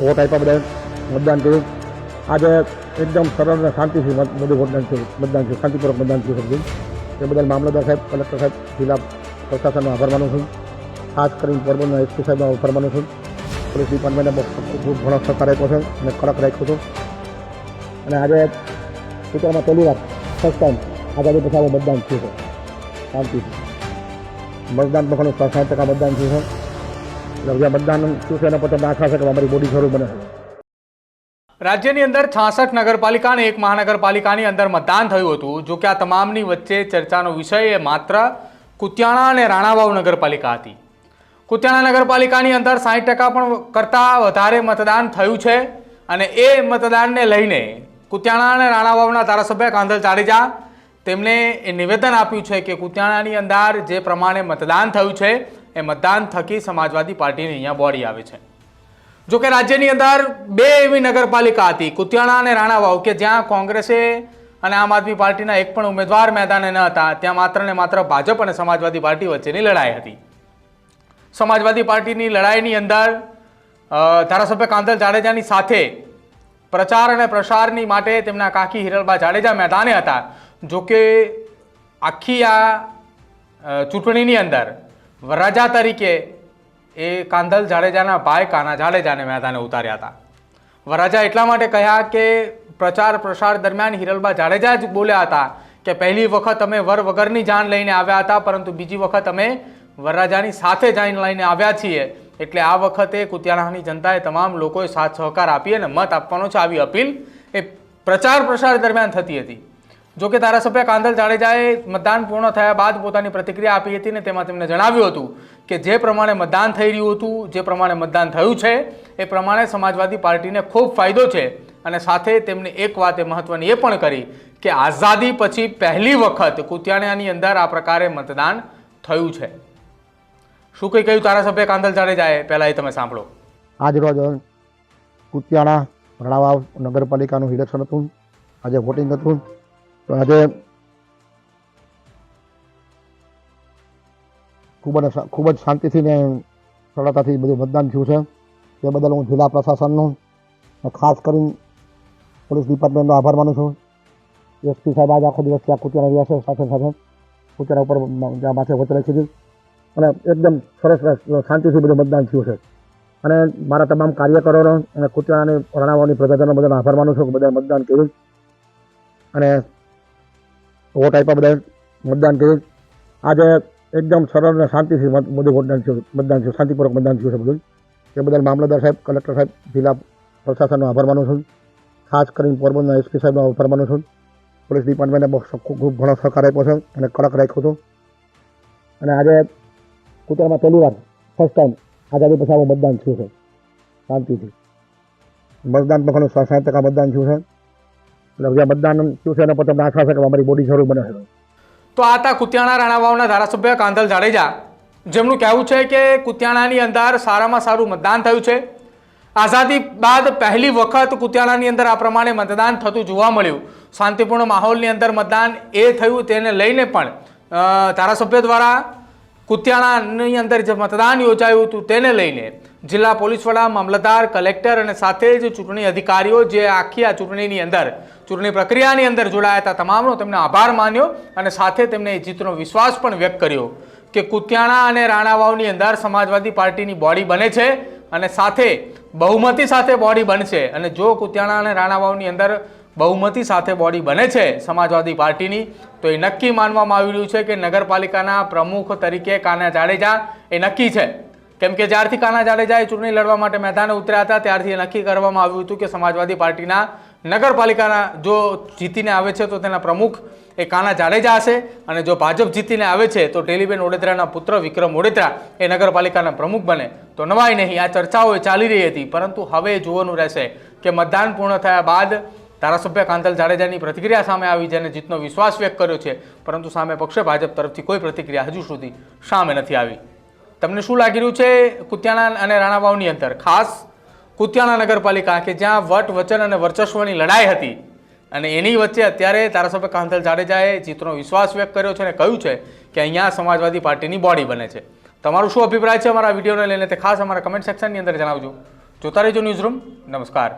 Vote આપ્યા આપણે મતદાન કર્યું. આજે એકદમ સરળ અને શાંતિથી બધું મતદાન થયું. મતદાન થયું. શાંતિપૂર્વક મતદાન થયું સમજ્યું એ બદલ મામલતદાર સાહેબ, કલેક્ટર સાહેબ, જિલ્લા પ્રશાસનનો આભાર માનું છું. ખાસ કરીને પોરબંદરના એસપી સાહેબનો આભાર માનું છું. પોલીસ ડિપાર્ટમેન્ટને ઘણો સહકાર આપ્યો છે અને કડક રાખ્યો છું. અને આજે સૂત્રમાં પહેલી વાર, ફર્સ્ટ ટાઈમ આઝાદી પછી મતદાન થયું છે. શાંતિથી મતદાન પણ સાઠ ટકા મતદાન થયું છે. મતદાન એના પર આશા છે કે અમારી મોટી જરૂર બને રાજ્યની અંદર છાસઠ નગરપાલિકા અને એક મહાનગરપાલિકાની અંદર મતદાન થયું હતું. જો કે આ તમામની વચ્ચે ચર્ચાનો વિષય એ માત્ર કુતિયાણા અને રાણાવાવ નગરપાલિકા હતી. કુતિયાણા નગરપાલિકાની અંદર સાઠ ટકા પણ કરતાં વધારે મતદાન થયું છે અને એ મતદાનને લઈને કુતિયાણા અને રાણાવાવના ધારાસભ્ય કાંધલ જાડેજા તેમણે એ નિવેદન આપ્યું છે કે કુતિયાણાની અંદર જે પ્રમાણે મતદાન થયું છે એ મતદાન થકી સમાજવાદી પાર્ટીની અહીંયા બોડી આવે છે. જો કે રાજ્યની અંદર બે એવી નગરપાલિકા હતી, કુતિયાણા અને રાણાવાવ, કે જ્યાં કોંગ્રેસે અને આમ આદમી પાર્ટીના એક પણ ઉમેદવાર મેદાને ન હતા, ત્યાં માત્ર ને માત્ર ભાજપ અને સમાજવાદી પાર્ટી વચ્ચેની લડાઈ હતી. સમાજવાદી પાર્ટીની લડાઈની અંદર ધારાસભ્ય કાંતલ જાડેજાની સાથે પ્રચાર અને પ્રસારની માટે તેમના કાકી હિરલબા જાડેજા મેદાને હતા. જોકે આખી આ ચૂંટણીની અંદર વરરાજા તરીકે એ કાંધલ જાડેજાના ભાઈ કાના જાડેજાને મેદાને ઉતાર્યા હતા. વરરાજા એટલા માટે કહ્યા કે પ્રચાર પ્રસાર દરમિયાન હિરલબા જાડેજા જ બોલ્યા હતા કે પહેલી વખત અમે વર વગરની જાન લઈને આવ્યા હતા, પરંતુ બીજી વખત અમે વરરાજાની સાથે જાન લઈને આવ્યા છીએ. એટલે આ વખતે કુતિયાણાની જનતાએ તમામ લોકોએ સાથ સહકાર આપી અને મત આપવાનો છે. આવી અપીલ એ પ્રચાર પ્રસાર દરમિયાન થતી હતી. જો કે ધારાસભ્ય કાંધલ જાડેજાએ મતદાન પૂર્ણ થયા બાદ પોતાની પ્રતિક્રિયા આપી હતી ને તેમાં તેમણે જણાવ્યું હતું કે જે પ્રમાણે મતદાન થઈ રહ્યું હતું, જે પ્રમાણે મતદાન થયું છે, એ પ્રમાણે સમાજવાદી પાર્ટીને ખૂબ ફાયદો છે અને સાથે તેમણે એક વાત એ મહત્વની એ પણ કરી કે આઝાદી પછી પહેલી વખત કુતિયાણાની અંદર આ પ્રકારે મતદાન થયું છે. શું કંઈ કહ્યું ધારાસભ્ય કાંધલ જાડેજાએ? પહેલાં એ તમે સાંભળો. આજ રોજ કુતિયાણા રણાવાવ નગરપાલિકાનું ઇલેક્શન હતું. આજે વોટિંગ હતું. તો આજે ખૂબ જ ખૂબ જ શાંતિથી ને સરળતાથી બધું મતદાન થયું છે. તે બદલ હું જિલ્લા પ્રશાસનનું ખાસ કરીને પોલીસ ડિપાર્ટમેન્ટનો આભાર માનું છું. એસપી સાહેબ આજે આખો દિવસ ત્યાં કુતિયાણા રહ્યા છે, સાથે સાથે કુતિયાણા ઉપર માથે વોચ છે. અને એકદમ સરસ શાંતિથી બધું મતદાન થયું છે. અને મારા તમામ કાર્યકરોનો અને કુતિયાની રણાવાની પ્રજાજનો બધાનો આભાર માનું છું કે બધાએ મતદાન કર્યું. અને વોટ આપ્યા બધા મતદાન કર્યું. આજે એકદમ સરળ અને શાંતિથી બધું મતદાન થયું. મતદાન થયું. શાંતિપૂર્વક મતદાન થયું છે બધું. એ બદલ મામલતદાર સાહેબ, કલેક્ટર સાહેબ, જિલ્લા પ્રશાસનનો આભાર માનું છું. ખાસ કરીને પોરબંદરના એસપી સાહેબનો આભાર માનું છું. પોલીસ ડિપાર્ટમેન્ટે ખૂબ ઘણો સહકાર આપ્યો છે અને કડક રાખ્યો છું. અને આજે કુતરામાં પહેલી વાર ફર્સ્ટ ટાઈમ આઝાદી પછી આવું મતદાન થયું છે. શાંતિથી. મતદાન પણ સાઠ ટકા મતદાન થયું છે. એટલે મતદાન થયું છે એના પર તમને આશા છે કે અમારી જરૂર બને તો આ હતા કુતિયાણા રાણાવાવના ધારાસભ્ય કાંધલ જાડેજા. જેમનું કહેવું છે કે કુતિયાણાની અંદર સારામાં સારું મતદાન થયું છે. આઝાદી બાદ પહેલી વખત કુતિયાણાની અંદર આ પ્રમાણે મતદાન થતું જોવા મળ્યું. શાંતિપૂર્ણ માહોલની અંદર મતદાન એ થયું તેને લઈને પણ ધારાસભ્ય દ્વારા કુતિયાણાની અંદર જે મતદાન યોજાયું હતું તેને લઈને જિલ્લા પોલીસ વડા, મામલતદાર, કલેક્ટર અને સાથે જ ચૂંટણી અધિકારીઓ જે આખી આ ચૂંટણીની અંદર, ચૂંટણી પ્રક્રિયાની અંદર જોડાયા હતા, તમામનો તેમને આભાર માન્યો અને સાથે તેમને એ જીતનો વિશ્વાસ પણ વ્યક્ત કર્યો કે કુતિયાણા અને રાણાવાવની અંદર સમાજવાદી પાર્ટીની બોડી બને છે અને સાથે બહુમતી સાથે બોડી બનશે અને જો કુતિયાણા અને રાણાવાવની અંદર બહુમતી સાથે બોડી બને છે સમાજવાદી પાર્ટીની. તો એ નક્કી માનવામાં આવી રહ્યું છે કે નગરપાલિકાના પ્રમુખ તરીકે કાના જાડેજા એ નક્કી છે. કેમ કે જ્યારથી કાના જાડેજા એ ચૂંટણી લડવા માટે મેદાને ઉતર્યા હતા, ત્યારથી એ નક્કી કરવામાં આવ્યું હતું કે સમાજવાદી પાર્ટીના નગરપાલિકાના જો જીતીને આવે છે તો તેના પ્રમુખ એ કાના જાડેજા હશે. અને જો ભાજપ જીતીને આવે છે તો ટેલીબેન ઓડેદરાના પુત્ર વિક્રમ ઓડેદરા એ નગરપાલિકાના પ્રમુખ બને. તો નવાય નહીં, આ ચર્ચાઓ ચાલી રહી હતી. પરંતુ હવે જોવાનું રહેશે કે મતદાન પૂર્ણ થયા બાદ ધારાસભ્ય કાંતલ જાડેજાની પ્રતિક્રિયા સામે આવી જેને જીતનો વિશ્વાસ વ્યક્ત કર્યો છે. પરંતુ સામે પક્ષે ભાજપ તરફથી કોઈ પ્રતિક્રિયા હજુ સુધી સામે નથી આવી. તમને શું લાગી રહ્યું છે કુતિયાણા અને રાણાવાવની અંદર? ખાસ કુતિયાણા નગરપાલિકા કે જ્યાં વટ, વચન અને વર્ચસ્વની લડાઈ હતી અને એની વચ્ચે અત્યારે ધારાસભ્ય કાંતલ જાડેજાએ જીતનો વિશ્વાસ વ્યક્ત કર્યો છે અને કહ્યું છે કે અહીંયા સમાજવાદી પાર્ટીની બોડી બને છે. તમારું શું અભિપ્રાય છે અમારા વિડીયોને લઈને તે ખાસ અમારા કમેન્ટ સેક્શનની અંદર જણાવજો. જોતા રહેજો ન્યૂઝરૂમ નમસ્કાર.